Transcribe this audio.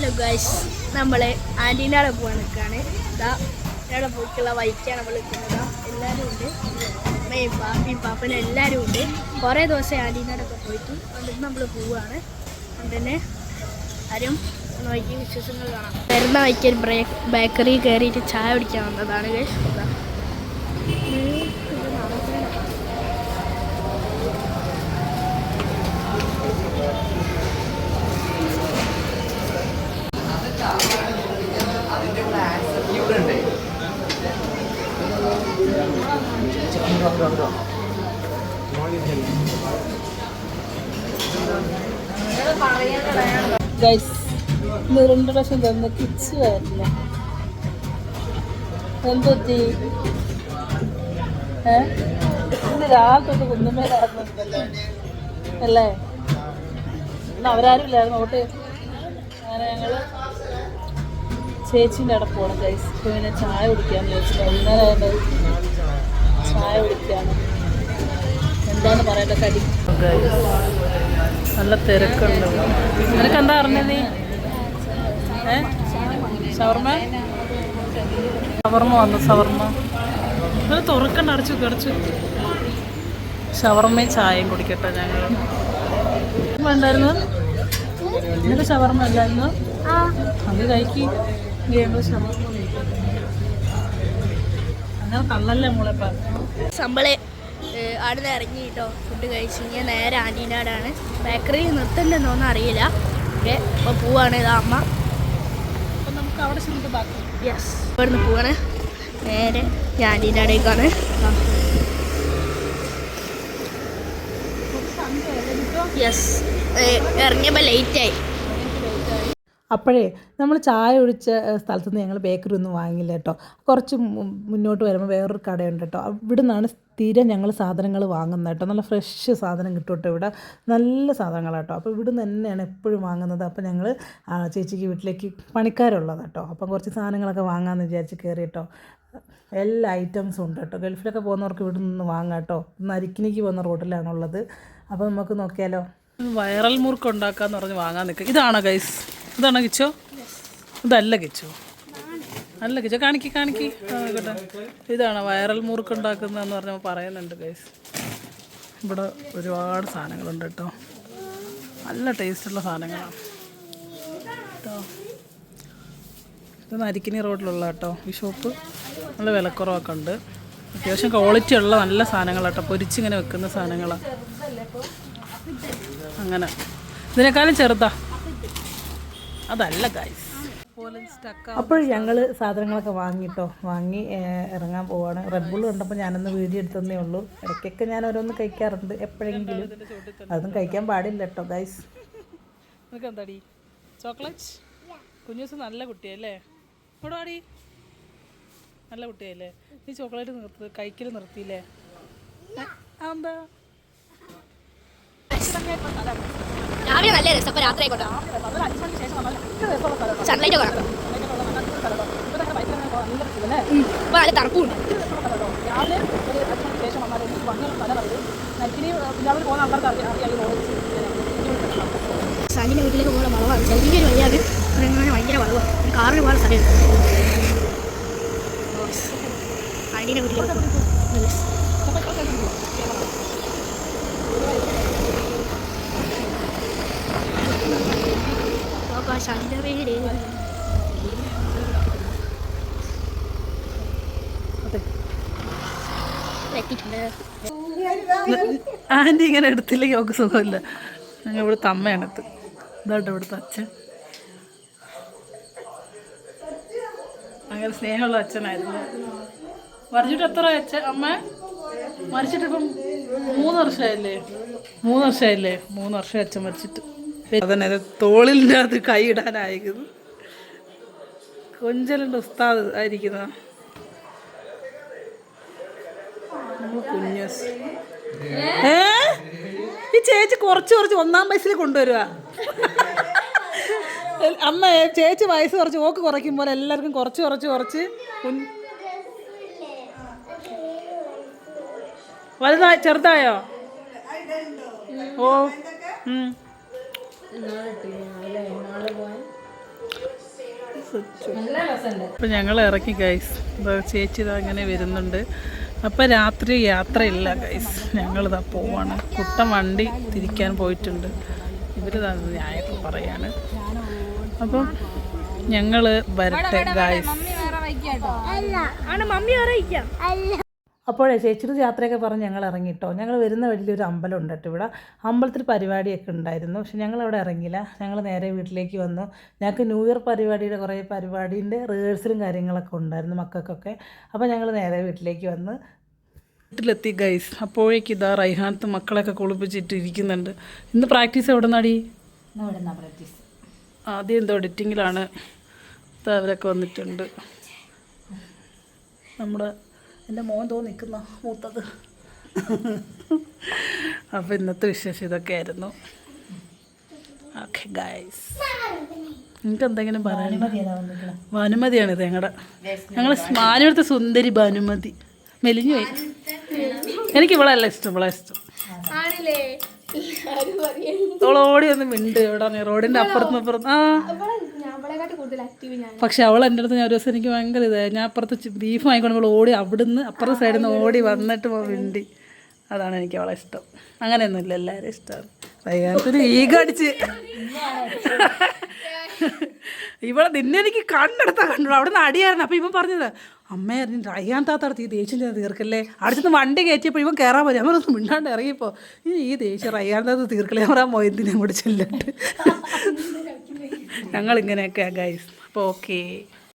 Hello guys നമ്മൾ ആന്റീനയുടെ പോകാൻ നിൽക്കുകയാണ് ഇതാ ഇവിടെ പോയിട്ടുള്ള വൈക്കാണ് നമ്മൾ നിൽക്കുന്നത് എല്ലാവരും ഉണ്ട്. അമ്മയും പാപ്പയും പാപ്പനും എല്ലാവരും ഉണ്ട്. കുറേ ദിവസം ആന്റീനയുടെ ഒക്കെ പോയിട്ട് അതുകൊണ്ട് നമ്മൾ പോവുകയാണ് അതുകൊണ്ട് തന്നെ ആരും നോക്കി വിശ്വസങ്ങൾ കാണാം. വരുന്ന വൈക്ക് ബ്രേക്ക് ബേക്കറി കയറിയിട്ട് ചായ കുടിക്കാൻ വന്നതാണ് ഗൈസ് ഇതാ. ഉം, ഇത് നടക്കണ. ഗൈസ് ഇന്ന് രണ്ട് പ്രാവശ്യം തന്ന കിച്ച് വരില്ല എന്തൊത്തി ഇന്ന് കുന്നുമേലായിരുന്നല്ലേ അല്ലേ? ഇന്ന് അവരാരും ഇല്ലായിരുന്നു ഓട്ട് അങ്ങനെ ഞങ്ങൾ അവിടെ പോകണം ഗൈസ് പിന്നെ ചായ കുടിക്കാന്ന് ചോദിച്ചില്ല വൈകുന്നേരം ചായ കുടിക്കുകയാണ് എന്താണ് പറയേണ്ട കടി നല്ല തിരക്കുണ്ട്. നിനക്ക് എന്താ അറിഞ്ഞത് നീ? ഏ? ഷവർമ? ഷവർമ വന്നു ഷവർമ. ഇത് തുറക്കണ്ട അടച്ചു കിടച്ചു ഷവർമയും ചായയും കുടിക്കട്ടെ ഞങ്ങൾ ഉണ്ടായിരുന്നു? നിനക്ക് ഷവർമ അല്ലായിരുന്നു അത് കഴിക്കും. ഷവർമ നമ്മൾ അവിടെ നിന്ന് ഇറങ്ങി കേട്ടോ. ഫുഡ് കഴിച്ച് കഴിഞ്ഞാൽ നേരെ ആന്റീനാടാണ് ബേക്കറി നിർത്തണ്ടെന്നൊന്നും അറിയില്ല. ഓക്കെ അപ്പോൾ പോവാണ് ഇതാ അമ്മ. അപ്പം നമുക്ക് അവിടെ ചെന്നിട്ട് ബാക്കി. യെസ് ഇവിടുന്ന് പോവാണ്. നേരെ ആന്റീന്റെ ആന്റീനാടേക്കാണ് യെസ് ഇറങ്ങിയപ്പോൾ ലേറ്റായി അപ്പോഴേ നമ്മൾ ചായ ഒഴിച്ച സ്ഥലത്ത് നിന്ന് ഞങ്ങൾ ബേക്കറി ഒന്നും വാങ്ങില്ല കേട്ടോ. കുറച്ച് മുന്നോട്ട് വരുമ്പോൾ വേറൊരു കടയുണ്ട് കേട്ടോ. ഇവിടെ നിന്നാണ് സ്ഥിരം ഞങ്ങൾ സാധനങ്ങൾ വാങ്ങുന്നത് കേട്ടോ. നല്ല ഫ്രഷ് സാധനം കിട്ടും കേട്ടോ ഇവിടെ. നല്ല സാധനങ്ങളാണ് കേട്ടോ. അപ്പോൾ ഇവിടെ നിന്ന് തന്നെയാണ് എപ്പോഴും വാങ്ങുന്നത്. അപ്പോൾ ഞങ്ങൾ ചേച്ചിക്ക് വീട്ടിലേക്ക് പണിക്കാരുള്ളത് കേട്ടോ. അപ്പം കുറച്ച് സാധനങ്ങളൊക്കെ വാങ്ങാമെന്ന് വിചാരിച്ച് കയറി കേട്ടോ. എല്ലാ ഐറ്റംസും ഉണ്ട് കേട്ടോ. ഗൾഫിലൊക്കെ പോകുന്നവർക്ക് ഇവിടെ നിന്ന് വാങ്ങാം കേട്ടോ. നരിക്കിനിക്ക് പോകുന്ന റോഡിലാണുള്ളത് അപ്പോൾ നമുക്ക് നോക്കിയാലോ. വൈറൽ മുറുക്ക് ഉണ്ടാക്കാന്ന് പറഞ്ഞ് വാങ്ങാൻ നിൽക്കുക ഇതാണോ ഗൈസ് ഇതാണോ കിച്ചോ? ഇതല്ല കിച്ചോ. അല്ല കിച്ചോ. കാണിക്ക് കാണിക്ക്. ആയിക്കോട്ടെ. ഇതാണ് വൈറൽ മുറുക്ക് ഉണ്ടാക്കുന്നതെന്ന് പറഞ്ഞപ്പോൾ പറയുന്നുണ്ട് ഗൈസ് ഇവിടെ ഒരുപാട് സാധനങ്ങളുണ്ട് കേട്ടോ. നല്ല ടേസ്റ്റുള്ള സാധനങ്ങളാണ്. കേട്ടോ. ഇത് നരിക്കിനി റോഡിലുള്ള കേട്ടോ ഈ ഷോപ്പ്. നല്ല വിലക്കുറവൊക്കെ ഉണ്ട്. അത്യാവശ്യം ക്വാളിറ്റി ഉള്ള നല്ല സാധനങ്ങളാട്ടോ പൊരിച്ചിങ്ങനെ വെക്കുന്ന സാധനങ്ങളാണ് അങ്ങനെ. ഇതിനേക്കാളും ചെറുതാ. അതല്ല ഗൈസ് അപ്പോൾ ഞങ്ങൾ സാധനങ്ങളൊക്കെ വാങ്ങിട്ടോ? വാങ്ങി ഇറങ്ങാൻ പോവാണ്. റെഡ് ബുൾ കണ്ടപ്പോൾ ഞാനൊന്ന് വീഡിയോ എടുത്തതേ ഉള്ളൂ. ഇടയ്ക്കൊക്കെ ഞാൻ ഓരോന്ന് കഴിക്കാറുണ്ട് എപ്പോഴെങ്കിലും. അതൊന്നും കഴിക്കാൻ പാടില്ല കേട്ടോ ഗൈസ് എന്താടി? ചോക്ലേറ്റ്? കുഞ്ഞൂസ് നല്ല കുട്ടിയല്ലേ ഇവിടെ വാടി നല്ല കുട്ടിയല്ലേ നീ ചോക്ലേറ്റ് നിർത്തി കഴിക്കൽ നിർത്തിയില്ലേ? അതെന്താ? രാവിലെ നല്ല രസം. അപ്പോൾ രാത്രി ആയിക്കോട്ടെ. സൺലൈറ്റ് കാണാം. ഇപ്പൊ നല്ല തണുപ്പുണ്ട്. ഒരു സ്ഥലം സനിന്റെ വീട്ടിലേക്ക് പോകുന്ന വളവാണ്. ചെറിയൊരു വഴിയാണ്. അങ്ങനെ ഭയങ്കര വളവാണ്. ഒരു കാറിന് പോകാൻ സ്ഥലമുണ്ട് അടിയുടെ വീട്ടിലേക്ക് പോകും. ആകാശാന്റെ പേര് എത്തിയിട്ടുണ്ട് ആന്റി ഇങ്ങനെ എടുത്തില്ലെങ്കിൽ അവൾക്ക് സുഖമില്ല. ഞങ്ങൾ ഇവിടുത്തെ അമ്മയാണ് എത്ത് ഇതാട്ടോ ഇവിടുത്തെ അച്ഛൻ. അങ്ങനെ സ്നേഹമുള്ള അച്ഛനായിരുന്നു. മറിച്ചിട്ട് എത്ര അച്ഛൻ? അമ്മ? മറിച്ചിട്ടിപ്പം മൂന്ന് വർഷമായില്ലേ? മൂന്ന് വർഷമായില്ലേ? മൂന്ന് വർഷം അച്ഛൻ മരിച്ചിട്ട്. അതന്നെ അത് തോളിന്റെ കൈ കൊഞ്ചലിന്റെ കൊഞ്ചലുണ്ട് ഉസ്താദ് ആയിരിക്കുന്ന ഏ? ഈ ചേച്ചി കുറച്ച് കുറച്ച് ഒന്നാം വയസ്സിൽ കൊണ്ടുവരുക അമ്മ ചേച്ചി വയസ്സ് കുറച്ച് ഓക്ക് കുറയ്ക്കും പോലെ എല്ലാവർക്കും കുറച്ച് കുറച്ച് കുറച്ച് വലുതായി വലുതാ ചെറുതായോ? ഓ. അപ്പം ഞങ്ങൾ ഇറക്കി ഗൈസ് ചേച്ചി ഇതാ അങ്ങനെ വരുന്നുണ്ട്. അപ്പം രാത്രി യാത്രയില്ല ഗൈസ് ഞങ്ങളിതാ പോവാണ്. കുട്ടൻ വണ്ടി തിരിക്കാൻ പോയിട്ടുണ്ട്. ഇവർ ന്യായമൊക്കെ പറയാണ്. അപ്പം ഞങ്ങൾ വരട്ടെ ഗൈസ് ആണ് മമ്മി അറിയിക്കാം അപ്പോഴേ ചേച്ചിയുടെ യാത്രയൊക്കെ പറഞ്ഞ് ഞങ്ങൾ ഇറങ്ങിട്ടോ? ഞങ്ങൾ വരുന്ന വഴിയിലൊരു അമ്പലം ഉണ്ട് കേട്ടോ ഇവിടെ. അമ്പലത്തിൽ പരിപാടിയൊക്കെ ഉണ്ടായിരുന്നു. പക്ഷെ ഞങ്ങൾ അവിടെ ഇറങ്ങിയില്ല. ഞങ്ങൾ നേരെ വീട്ടിലേക്ക് വന്നു. ഞങ്ങൾക്ക് ന്യൂ ഇയർ പരിപാടിയുടെ കുറേ പരിപാടീന്റെ റിഹേഴ്സലും കാര്യങ്ങളൊക്കെ ഉണ്ടായിരുന്നു മക്കൾക്കൊക്കെ. അപ്പോൾ ഞങ്ങൾ നേരെ വീട്ടിലേക്ക് വന്ന് വീട്ടിലെത്തി ഗൈസ് അപ്പോഴേക്ക് ഇതാ റൈഹാനത്ത് മക്കളൊക്കെ കുളിപ്പിച്ചിട്ട് ഇരിക്കുന്നുണ്ട്. ഇന്ന് പ്രാക്ടീസ് എവിടെ നടി ആദ്യം എന്തോ എഡിറ്റിങ്ങിലാണ് അവരൊക്കെ വന്നിട്ടുണ്ട്. നമ്മുടെ എന്റെ മോൻ തോ നിൽക്കുന്ന മൂത്തത്. അപ്പോൾ ഇന്നത്തെ വിശേഷം ഇതൊക്കെ ആയിരുന്നു ഓക്കെ ഗായ്സ് നിങ്ങൾക്ക് എന്തെങ്കിലും പറയാൻ ഭാനുമതിയാണ് ഇത് ഞങ്ങളുടെ ഞങ്ങൾ മാനുവിടുത്തെ സുന്ദരി ഭാനുമതി. മെലിഞ്ഞു പോയി. എനിക്ക് ഇവളല്ല ഇഷ്ടം ഇവളെ ഇഷ്ടം. ഓടി ഒന്ന് മിണ്ട്. എവിടെ റോഡിന്റെ അപ്പുറത്തും അപ്പുറത്ത് ആ. അവളെക്കാട്ടി കൂടുതൽ ആക്റ്റീവ് ഞാൻ പക്ഷെ അവൾ എന്റെ അടുത്ത് ഞാൻ ഒരു ദിവസം എനിക്ക് ഭയങ്കര ഇതായി ഞാൻ അപ്പുറത്ത് ബീഫ് വാങ്ങിക്കൊണ്ട് ഓടി അവിടുന്ന് അപ്പുറത്തെ സൈഡിൽ നിന്ന് ഓടി വന്നിട്ട് പോ മിണ്ടി. അതാണ് എനിക്ക് അവളെ ഇഷ്ടം. അങ്ങനെയൊന്നുമില്ല എല്ലാവരും ഇഷ്ടമാണ്. റയ്യാനത്തിന് ഈഗ അടിച്ച്. ഇവളെ നിന്നെ എനിക്ക് കണ്ണെടുത്താ കണ്ടു അവിടെ നിന്ന് അടിയായിരുന്നു. അപ്പോൾ ഇവൻ പറഞ്ഞത് അമ്മയായിരുന്നു റയ്യാൻ താത്തടത്ത് ഈ ദേഷ്യം ചെയ്ത് തീർക്കല്ലേ? അടുത്ത് വണ്ടി കയറ്റിയപ്പോൾ ഇവൻ കയറാൻ അമ്മ അവരൊന്നും മിണ്ടാണ്ട് ഇറങ്ങിയപ്പോൾ ഈ ഈ ദേഷ്യം റയ്യാൻ താത്ത തീർക്കല്ലേ? അവരാ മൊയന്തിനെ കൂടെ ചെല്ലിട്ട് ഞങ്ങളിങ്ങനെയൊക്കെയാണ് ഗൈസ് അപ്പോൾ ഓക്കേ